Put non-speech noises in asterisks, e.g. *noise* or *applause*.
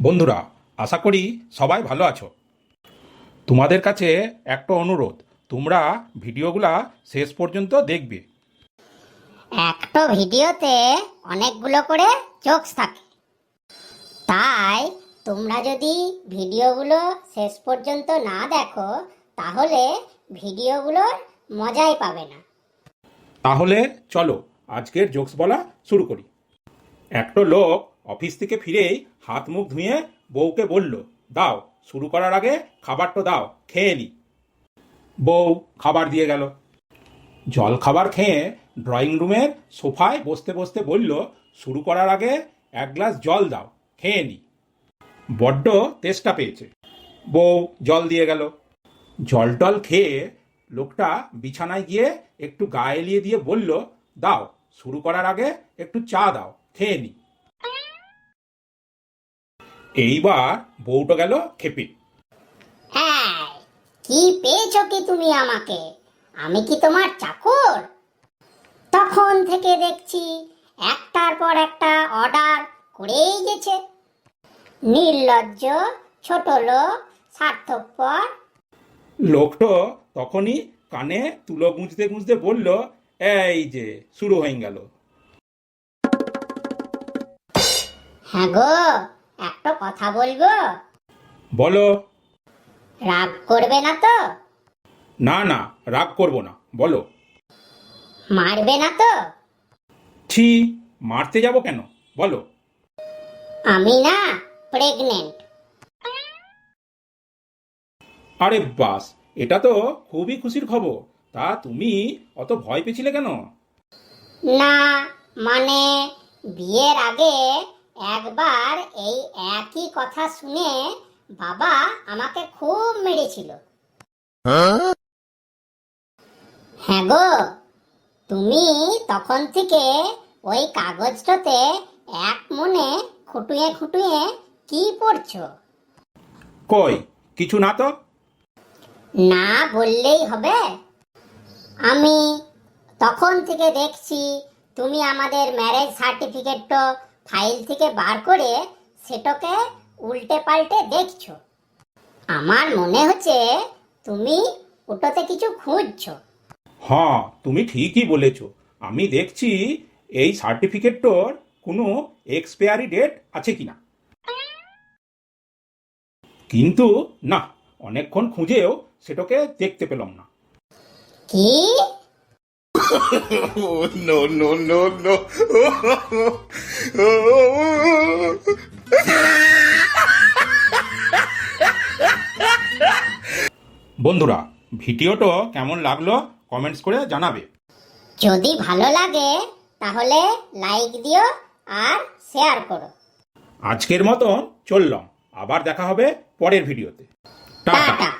বন্ধুরা আশা করি সবাই ভালো আছো। তোমাদের কাছে একটা অনুরোধ তোমরা ভিডিওগুলা শেষ পর্যন্ত দেখবে। একটা ভিডিওতে অনেকগুলো করে জোকস থাকে। তাই তোমরা যদি ভিডিওগুলো শেষ পর্যন্ত না দেখো তাহলে ভিডিওগুলোর মজাই পাবে না। তাহলে চলো আজকের জোকস বলা শুরু করি। একটা লোক অফিস থেকে ফিরেই হাত মুখ ধুয়ে বউকে বলল, দাও, শুরু করার আগে খাবারটা দাও, খেয়ে নি। বউ খাবার দিয়ে গেল। জল খাবার খেয়ে ড্রয়িং রুমের সোফায় বসতে বসতে বলল, শুরু করার আগে এক গ্লাস জল দাও, খেয়ে নি। বড্ড তেষ্টা পেয়েছে। বউ জল দিয়ে গেল। জল টল খেয়ে লোকটা বিছানায় গিয়ে একটু গা এলিয়ে দিয়ে বলল, দাও, শুরু করার আগে একটু চা দাও, খেয়ে নি। এইবার বউটা গেল খেপে। হ্যাঁ কি পেয়েছ কি তুমি আমাকে? আমি কি তোমার চাকর? তখন থেকে দেখছি একটার পর একটা অর্ডার করেই গেছে। নির্লজ্জ ছোট লোক স্বার্থপর। লোকটা তখনই কানে তুলো গুঁজতে গুঁজতে বলল এই যে শুরু হয়ে গেল। হ্যাঁ গো একটা কথা বলব? বলো। রাগ করবে না তো? না না রাগ করব না বলো। মারবে না তো? ছি মারতে যাব কেন? বলো। আমি না প্রেগনেন্ট আরে বাস এটা তো খুবই খুশির খবর। তা তুমি অত ভয় পেয়েছিলে কেন? না মানে বিয়ের আগে একবার এই একই কথা শুনে বাবা আমাকে খুব মেরেছিল। হ্যাঁ গো তুমি তখন থেকে ওই কাগজটাতে এক মনে খুটুয়ে খুটুয়ে কি পড়ছো? কই কিছু না তো? না বললেই হবে। আমি তখন থেকে দেখছি তুমি আমাদের ম্যারেজ সার্টিফিকেটটা ফাইল থেকে বার করে সেটাকে উল্টে পাল্টে দেখছ। আমার মনে হচ্ছে তুমি ওটাতে কিছু খুঁজছো। হ্যাঁ তুমি ঠিকই বলেছ। আমি দেখছি এই সার্টিফিকেটটার কোনো এক্সপায়ারি ডেট আছে কিনা। কিন্তু না অনেকক্ষণ খুঁজেও সেটাকে দেখতে পেলাম না। কি? *laughs* no, no, no, no. বন্ধুরা ভিডিওটা কেমন লাগল কমেন্টস করে জানাবে। যদি ভালো লাগে তাহলে লাইক দিও আর শেয়ার করো। আজকের মতো চললাম। আবার দেখা হবে পরের ভিডিওতে। টাটা।